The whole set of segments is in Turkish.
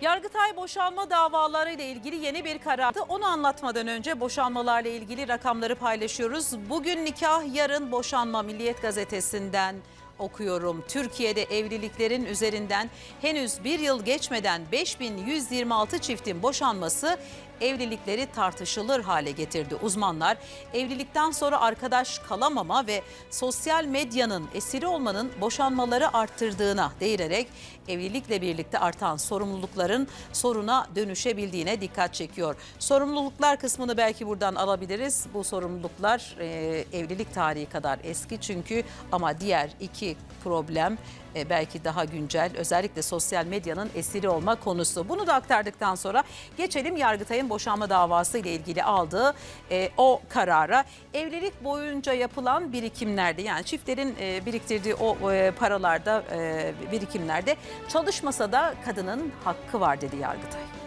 Yargıtay boşanma davaları ile ilgili yeni bir karar. aldı. Onu anlatmadan önce boşanmalarla ilgili rakamları paylaşıyoruz. Bugün nikah, yarın boşanma Milliyet Gazetesi'nden okuyorum. Türkiye'de evliliklerin üzerinden henüz bir yıl geçmeden 5126 çiftin boşanması evlilikleri tartışılır hale getirdi. Uzmanlar evlilikten sonra arkadaş kalamama ve sosyal medyanın esiri olmanın boşanmaları arttırdığına değinerek evlilikle birlikte artan sorumlulukların soruna dönüşebildiğine dikkat çekiyor. Sorumluluklar kısmını belki buradan alabiliriz. Bu sorumluluklar e, evlilik tarihi kadar eski çünkü ama diğer iki problem e, belki daha güncel. Özellikle sosyal medyanın esiri olma konusu. Bunu da aktardıktan sonra geçelim Yargıtay'ın boşanma davası ile ilgili aldığı e, o karara. Evlilik boyunca yapılan birikimlerde yani çiftlerin e, biriktirdiği o e, paralarda e, birikimlerde çalışmasa da kadının hakkı var dedi Yargıtay.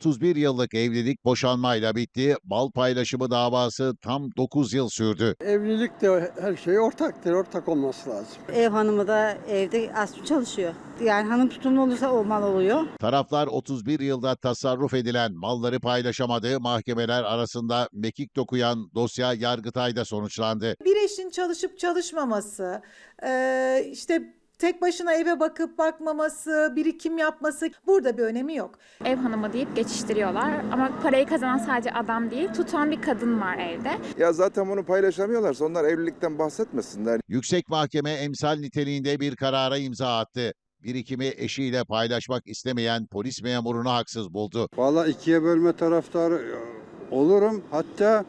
31 yıllık evlilik boşanmayla bitti. Mal paylaşımı davası tam 9 yıl sürdü. Evlilik de her şey ortaktır, ortak olması lazım. Ev hanımı da evde az çalışıyor. Yani hanım tutumlu olursa o mal oluyor. Taraflar 31 yılda tasarruf edilen malları paylaşamadığı mahkemeler arasında mekik dokuyan dosya Yargıtay'da sonuçlandı. bir eşin çalışıp çalışmaması, eee, işte tek başına eve bakıp bakmaması, birikim yapması burada bir önemi yok. ev hanımı deyip geçiştiriyorlar. Ama parayı kazanan sadece adam değil, tutan bir kadın var evde. Ya zaten bunu paylaşamıyorlarsa onlar evlilikten bahsetmesinler. Yüksek Mahkeme emsal niteliğinde bir karara imza attı. Birikimi eşiyle paylaşmak istemeyen polis memurunu haksız buldu. Vallahi ikiye bölme taraftarı e, olurum. Hatta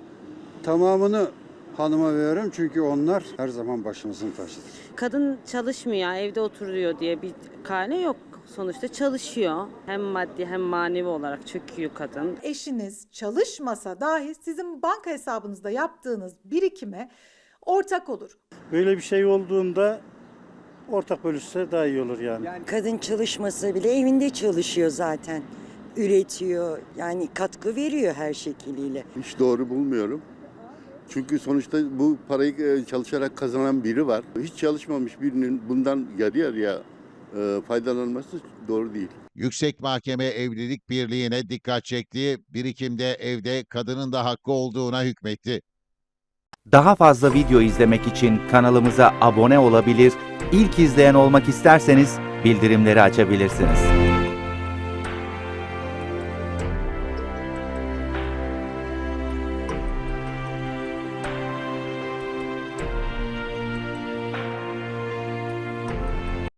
tamamını hanıma veririm çünkü onlar her zaman başımızın tacıdır. Kadın çalışmıyor, evde oturuyor diye bir kane yok. Sonuçta çalışıyor. Hem maddi hem manevi olarak çöküyor kadın. Eşiniz çalışmasa dahi sizin banka hesabınızda yaptığınız birikime ortak olur. Böyle bir şey olduğunda ortak bölüşse daha iyi olur yani. Kadın çalışmasa bile evinde çalışıyor zaten. Üretiyor yani katkı veriyor her şekliyle. Hiç doğru bulmuyorum. Çünkü sonuçta bu parayı e, çalışarak kazanan biri var. Hiç çalışmamış birinin bundan yarı yarıya e, faydalanması doğru değil. Yüksek Mahkeme evlilik birliğine dikkat çekti. Birikimde evde kadının da hakkı olduğuna hükmetti. Daha fazla video izlemek için kanalımıza abone olabilir, ilk izleyen olmak isterseniz bildirimleri açabilirsiniz.